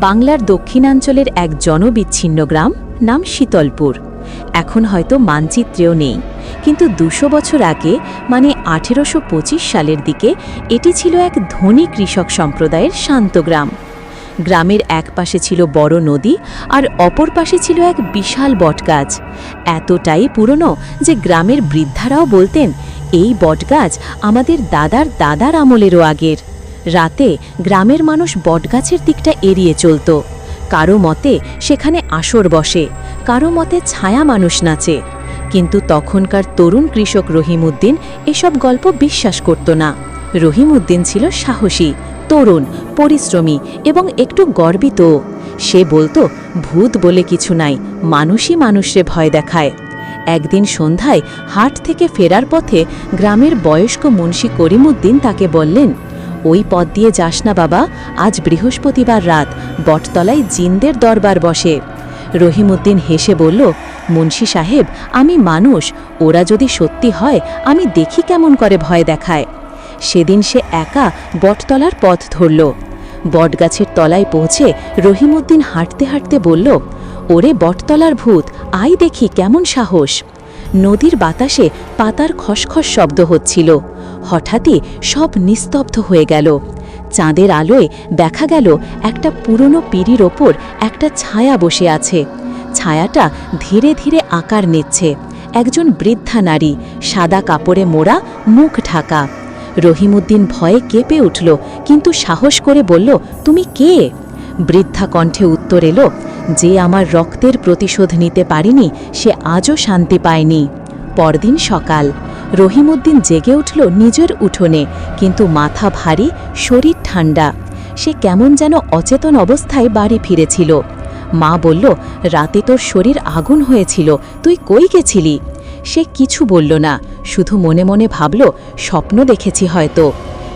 বাংলার দক্ষিণাঞ্চলের এক জনবিচ্ছিন্ন গ্রাম, নাম শীতলপুর। এখন হয়তো মানচিত্রেও নেই। কিন্তু দুশো বছর আগে মানে আঠেরোশো পঁচিশ সালের দিকে, এটি ছিল এক ধনী কৃষক সম্প্রদায়ের শান্ত গ্রাম। গ্রামের এক পাশে ছিল বড় নদী আর অপর পাশে ছিল এক বিশাল বটগাছ। এতটাই পুরনো যে গ্রামের বৃদ্ধারাও বলতেন, এই বটগাছ আমাদের দাদার দাদার আমলেরও আগের। রাতে গ্রামের মানুষ বটগাছের দিকটা এড়িয়ে চলত। কারও মতে সেখানে আসর বসে, কারও মতে ছায়া মানুষ নাচে। কিন্তু তখনকার তরুণ কৃষক রহিমউদ্দিন এসব গল্প বিশ্বাস করত না। রহিমউদ্দিন ছিল সাহসী, তরুণ, পরিশ্রমী এবং একটু গর্বিত। সে বলতো, ভূত বলে কিছু নাই, মানুষই মানুষে ভয় দেখায়। একদিন সন্ধ্যায় হাট থেকে ফেরার পথে গ্রামের বয়স্ক মুন্সী করিমউদ্দিন তাকে বললেন ওই পথ দিয়ে যাস না বাবা, আজ বৃহস্পতিবার রাত, বটতলায় জিনদের দরবার বসে। রহিমউদ্দিন হেসে বলল, মুন্সী সাহেব, আমি মানুষ, ওরা যদি সত্যি হয়, আমি দেখি কেমন করে ভয় দেখায়। সেদিন সে একা বটতলার পথ ধরল। বটগাছের তলায় পৌঁছে রহিমউদ্দিন হাঁটতে হাঁটতে বলল, ওরে বটতলার ভূত আই দেখি কেমন সাহস। নদীর বাতাসে পাতার খসখস শব্দ হচ্ছিল। হঠাৎই সব নিস্তব্ধ হয়ে গেল। চাঁদের আলোয় দেখা গেল একটা পুরনো পিঁড়ির ওপর একটা ছায়া বসে আছে। ছায়াটা ধীরে ধীরে আকার নিচ্ছে। একজন বৃদ্ধা নারী, সাদা কাপড়ে মোড়া, মুখ ঢাকা। রহিমউদ্দিন ভয়ে কেঁপে উঠল, কিন্তু সাহস করে বলল, তুমি কে? বৃদ্ধা কণ্ঠে উত্তর এলো, যে আমার রক্তের প্রতিশোধ নিতে পারিনি, সে আজও শান্তি পায়নি। পরদিন সকাল, রহিমউদ্দিন জেগে উঠল নিজের উঠোনে, কিন্তু মাথা ভারী, শরীর ঠান্ডা। সে কেমন যেন অচেতন অবস্থায় বাড়ি ফিরেছিল। মা বলল, রাতে তোর শরীর আগুন হয়েছিল, তুই কই গেছিলি? সে কিছু বলল না, শুধু মনে মনে ভাবল, স্বপ্ন দেখেছি হয়তো।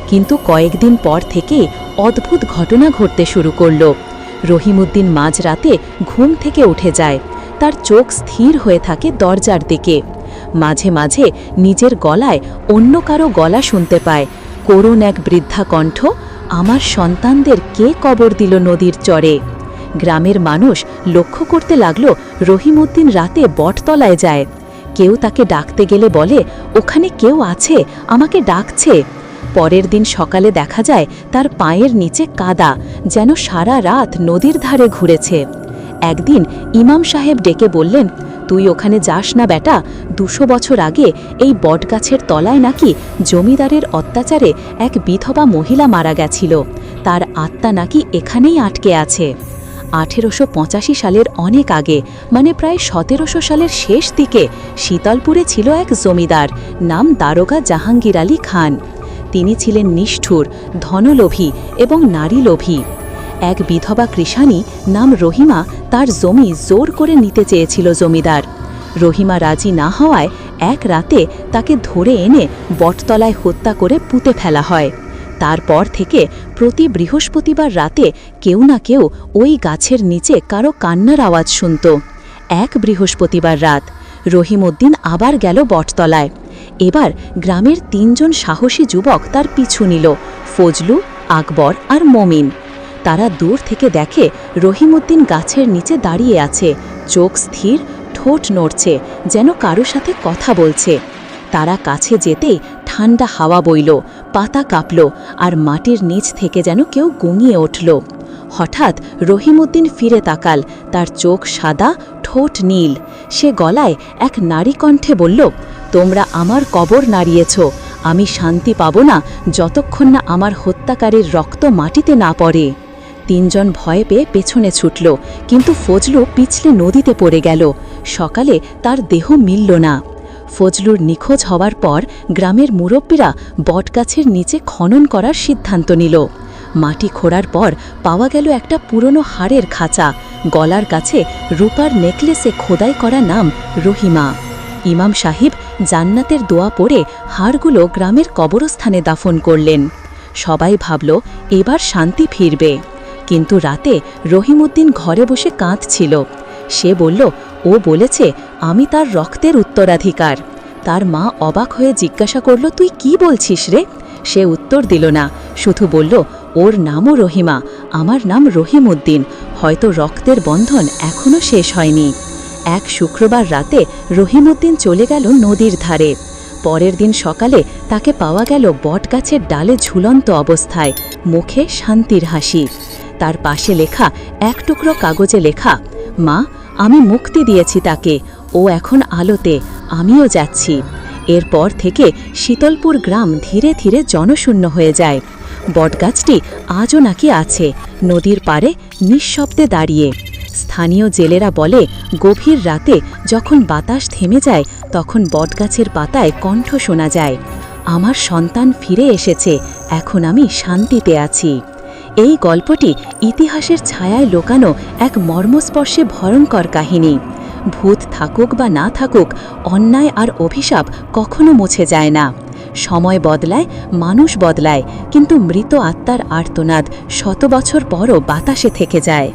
কিন্তু কয়েকদিন পর থেকে অদ্ভুত ঘটনা ঘটতে শুরু করল। রহিমউদ্দিন মাঝরাতে ঘুম থেকে উঠে যায়। তার চোখ স্থির হয়ে থাকে দরজার দিকে। মাঝে মাঝে নিজের গলায় অন্য কারও গলা শুনতে পায়। করুণ এক বৃদ্ধা কণ্ঠ, আমার সন্তানদের কে কবর দিল নদীর চরে? গ্রামের মানুষ লক্ষ্য করতে লাগল রহিমউদ্দিন রাতে বটতলায় যায়। কেউ তাকে ডাকতে গেলে বলে, ওখানে কেউ আছে? আমাকে ডাকছে। পরের দিন সকালে দেখা যায় তার পায়ের নিচে কাদা, যেন সারা রাত নদীর ধারে ঘুরেছে। একদিন ইমাম সাহেব ডেকে বললেন, তুই ওখানে যাস না বেটা, দুশো বছর আগে এই বটগাছের তলায় নাকি জমিদারের অত্যাচারে এক বিধবা মহিলা মারা গেছিল। তার আত্মা নাকি এখানেই আটকে আছে। আঠেরোশো পঁচাশি সালের অনেক আগে মানে প্রায় সতেরোশো সালের শেষ দিকে, শীতলপুরে ছিল এক জমিদার, নাম দারোগা জাহাঙ্গীর আলী খান। তিনি ছিলেন নিষ্ঠুর, ধনলোভী এবং নারীলোভী। এক বিধবা কৃষাণী নাম রহিমা তার জমি জোর করে নিতে চেয়েছিল জমিদার। রহিমা রাজি না হওয়ায় এক রাতে তাকে ধরে এনে বটতলায় হত্যা করে পুঁতে ফেলা হয়। তারপর থেকে প্রতি বৃহস্পতিবার রাতে কেউ না কেউ ওই গাছের নিচে কারও কান্নার আওয়াজ শুনত। এক বৃহস্পতিবার রাত রহিমউদ্দিন আবার গেল বটতলায়। এবার গ্রামের তিনজন সাহসী যুবক তার পিছু নিল, ফজলু, আকবর আর মমিন। তারা দূর থেকে দেখে রহিমউদ্দিন গাছের নিচে দাঁড়িয়ে আছে, চোখ স্থির, ঠোঁট নড়ছে, যেন কারও সাথে কথা বলছে। তারা কাছে যেতেই ঠান্ডা হাওয়া বইল, পাতা কাঁপল আর মাটির নিচ থেকে যেন কেউ গুঙিয়ে উঠল। হঠাৎ রহিমউদ্দিন ফিরে তাকাল, তার চোখ সাদা, ঠোঁট নীল। সে গলায় এক নারী কণ্ঠে বলল তোমরা আমার কবর নাড়িয়েছ। আমি শান্তি পাব না যতক্ষণ না আমার হত্যাকারীর রক্ত মাটিতে না পড়ে। তিনজন ভয় পেয়ে পেছনে ছুটল, কিন্তু ফজলু পিছলে নদীতে পড়ে গেল। সকালে তার দেহ মিলল না। ফজলুর নিখোঁজ হওয়ার পর গ্রামের মুরব্বীরা বটগাছের নিচে খনন করার সিদ্ধান্ত নিল। মাটি খোঁড়ার পর পাওয়া গেল একটা পুরনো হাড়ের খাঁচা। গলার কাছে রূপার নেকলেসে খোদাই করা নাম রহিমা। ইমাম সাহিব জান্নাতের দোয়া পড়ে হাড়গুলো গ্রামের কবরস্থানে দাফন করলেন। সবাই ভাবল, এবার শান্তি ফিরবে। কিন্তু রাতে রহিমউদ্দিন ঘরে বসে কাঁদছিল। সে বলল, ও বলেছে, আমি তার রক্তের উত্তরাধিকার। তার মা অবাক হয়ে জিজ্ঞাসা করল, তুই কি বলছিস রে? সে উত্তর দিল না, শুধু বলল, ওর নামও রহিমা, আমার নাম রহিম উদ্দিন হয়তো রক্তের বন্ধন এখনও শেষ হয়নি। এক শুক্রবার রাতে রহিমউদ্দিন চলে গেল নদীর ধারে। পরের দিন সকালে তাকে পাওয়া গেল বটগাছের ডালে ঝুলন্ত অবস্থায়, মুখে শান্তির হাসি। তার পাশে লেখা এক টুকরো কাগজে লেখা, মা, আমি মুক্তি দিয়েছি তাকে, ও এখন আলোতে, আমিও যাচ্ছি। এরপর থেকে শীতলপুর গ্রাম ধীরে ধীরে জনশূন্য হয়ে যায়। বটগাছটি আজও নাকি আছে, নদীর পাড়ে নিঃশব্দে দাঁড়িয়ে। স্থানীয় জেলেরা বলে, গভীর রাতে যখন বাতাস থেমে যায়, তখন বটগাছের পাতায় কণ্ঠ শোনা যায়। আমার সন্তান ফিরে এসেছে, এখন আমি শান্তিতে আছি। এই গল্পটি ইতিহাসের ছায়ায় লোকানো এক মর্মস্পর্শে ভয়ঙ্কর কাহিনী। ভূত থাকুক বা না থাকুক, অন্যায় আর অভিশাপ কখনো মুছে যায় না। সময় বদলায়, মানুষ বদলায়, কিন্তু মৃত আত্মার আর্তনাদ শত বছর পরও বাতাসে থেকে যায়।